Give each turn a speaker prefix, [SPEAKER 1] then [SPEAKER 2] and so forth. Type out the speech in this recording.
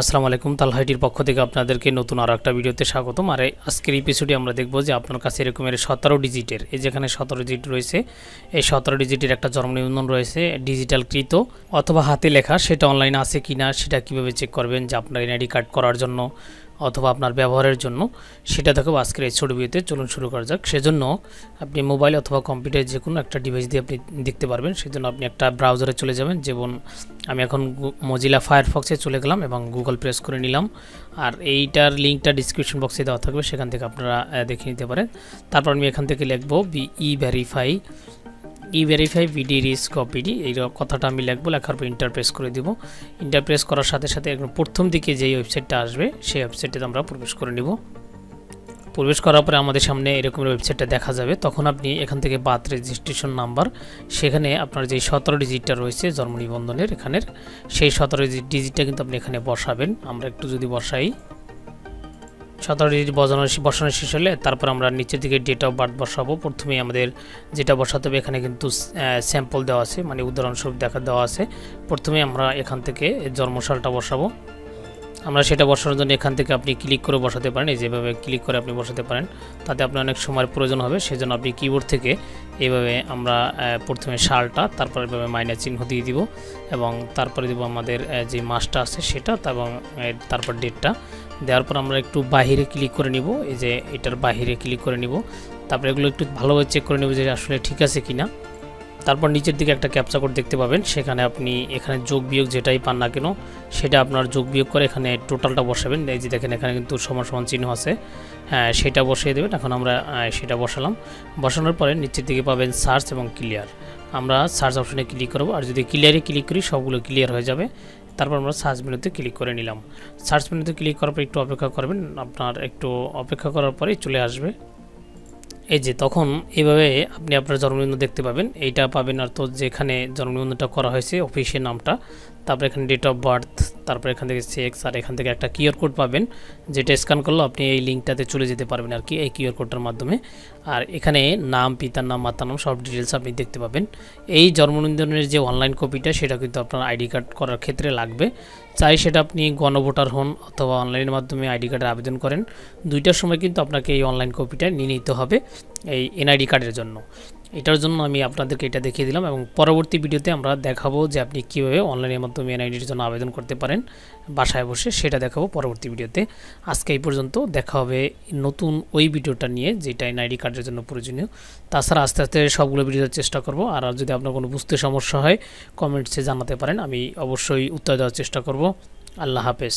[SPEAKER 1] আসসালামু আলাইকুম তালহাইটির পক্ষ থেকে আপনাদেরকে নতুন আরও একটা ভিডিওতে স্বাগতম। আর আজকের এপিসোডে আমরা দেখব যে আপনার কাছে এরকমের সতেরো ডিজিটের এই যেখানে সতেরো ডিজিট রয়েছে, এই সতেরো ডিজিটের একটা জন্ম নিবন্ধন রয়েছে ডিজিটাল কৃত অথবা হাতে লেখা, সেটা অনলাইনে আছে কি না সেটা কীভাবে চেক করবেন, যে আপনার এনআইডি কার্ড করার জন্য অথবা আপনার ব্যবহারের জন্য। সেটা দেখো আজকের এই ছোট ভিডিওতে চলুন শুরু করা যাক। সেজন্য আপনি মোবাইল অথবা কম্পিউটার যে কোনো একটা ডিভাইস দিয়ে আপনি দেখতে পারবেন। সেজন্য আপনি একটা ব্রাউজারে চলে যাবেন। যেমন আমি এখন মজিলা ফায়ারফক্সে চলে গেলাম এবং গুগল প্রেস করে নিলাম। আর এইটার লিঙ্কটা ডিসক্রিপশন বক্সে দেওয়া থাকবে। সেখান থেকে আপনারা দেখে নিতে পারেন। তারপর আমি এখান থেকে লিখব B E verify E verify ভিডি রিস্ক অপিডি এই কথাটা আমি লিখব, লেখার পর ইন্টারপ্রেস করে দিব। ইন্টারপ্রেস করার সাথে সাথে একদম প্রথম দিকে যেই ওয়েবসাইটটা আসবে, সেই ওয়েবসাইটে আমরা প্রবেশ করে নিব। প্রবেশ করার পরে আমাদের সামনে এরকম ওয়েবসাইটটা দেখা যাবে। তখন আপনি এখান থেকে বার্থ রেজিস্ট্রেশন নাম্বার সেখানে আপনার যে সতেরো ডিজিটটা রয়েছে জন্ম নিবন্ধনের এখানের, সেই সতেরো ডিজিটটা কিন্তু আপনি এখানে বসাবেন। আমরা একটু যদি বসাই। সতেরো ডিজিট বসানো বসানো শেষ হলে তারপর আমরা নিচের দিকে ডেট অফ বার্থ বসাবো। প্রথমেই আমাদের যেটা বসাতে হবে, এখানে কিন্তু স্যাম্পল দেওয়া আছে মানে উদাহরণস্বরূপ দেখা দেওয়া আছে। প্রথমে আমরা এখান থেকে জন্মশালটা বসাবো। আমরা সেটা বসানোর জন্য এখান থেকে আপনি ক্লিক করে বসাতে পারেন। এই যেভাবে ক্লিক করে আপনি বসাতে পারেন, তাতে আপনার অনেক সময়ের প্রয়োজন হবে। সেজন্য আপনি কিবোর্ড থেকে এইভাবে আমরা প্রথমে সালটা, তারপর এভাবে মাইনাস চিহ্ন দিয়ে দিব এবং তারপরে দিব আমাদের যে মাসটা আছে সেটা এবং তারপর ডেটটা দেওয়ার পর আমরা একটু বাহিরে ক্লিক করে নিব। এই যে এটার বাহিরে ক্লিক করে নিব। তারপরে এগুলো একটু ভালোভাবে চেক করে নেব যে আসলে ঠিক আছে কিনা। তারপর নিচের দিকে একটা ক্যাপচা কোড দেখতে পাবেন। সেখানে আপনি এখানে যোগ বিয়োগ যেটাই পান না কেন, সেটা আপনার যোগ বিয়োগ করে এখানে টোটালটা বসাবেন। এই যে দেখেন, এখানে কিন্তু সমান সমান চিহ্ন আছে। হ্যাঁ সেটা বসিয়ে দেবেন। এখন আমরা সেটা বসালাম। বসানোর পরে নিচের দিকে পাবেন সার্চ এবং ক্লিয়ার আমরা সার্চ অপশনে ক্লিক করব। আর যদি ক্লিয়ারে ক্লিক করি, সবগুলো ক্লিয়ার হয়ে যাবে। তারপর আমরা সার্চ মেনুতে ক্লিক করে নিলাম। সার্চ মেনুতে ক্লিক করার পর একটু অপেক্ষা করবেন। আপনার একটু অপেক্ষা করার পরেই চলে আসবে। এই যে তখন এইভাবে আপনি আপনার জন্মদিন দেখতে পাবেন। এইটা পাবেন আর তো যেখানে জন্মদিনটা করা হয়েছে অফিসের নামটা। তারপরে এখানে ডেট অফ বার্থ তারপরে এখান থেকে সেক্স আর এখান থেকে একটা কিউআর কোড পাবেন, যেটা স্ক্যান করলে আপনি এই লিঙ্কটাতে চলে যেতে পারবেন আর কি এই কিউআর কোডটার মাধ্যমে। আর এখানে নাম, পিতার নাম, মাতার নাম সব ডিটেলস আপনি দেখতে পাবেন। এই জন্মনিবন্ধনের যে অনলাইন কপিটা সেটা কিন্তু আপনার আইডি কার্ড করার ক্ষেত্রে লাগবে। চাই সেটা আপনি গণভোটার হন অথবা অনলাইনের মাধ্যমে আইডি কার্ডের আবেদন করেন। দুইটার সময় কিন্তু আপনাকে এই অনলাইন কপিটা নিয়ে নিতে হবে, এই এনআইডি কার্ডের জন্য। এটার জন্য আমি আপনাদেরকে এটা দেখিয়ে দিলাম এবং পরবর্তী ভিডিওতে আমরা দেখাবো যে আপনি কীভাবে অনলাইনের মাধ্যমে এনআইডির জন্য আবেদন করতে পারেন, বাসায় বসে সেটা দেখাবো পরবর্তী ভিডিওতে। আজকে এই পর্যন্ত, দেখা হবে নতুন ওই ভিডিওটা নিয়ে যেটা এনআইডি কার্ডের জন্য প্রয়োজনীয়। তাছাড়া আস্তে আস্তে সবগুলো ভিডিও দেওয়ার চেষ্টা করব। আর যদি আপনার কোনো বুঝতে সমস্যা হয়, কমেন্টসে জানাতে পারেন, আমি অবশ্যই উত্তর দেওয়ার চেষ্টা করব। আল্লাহ হাফেজ।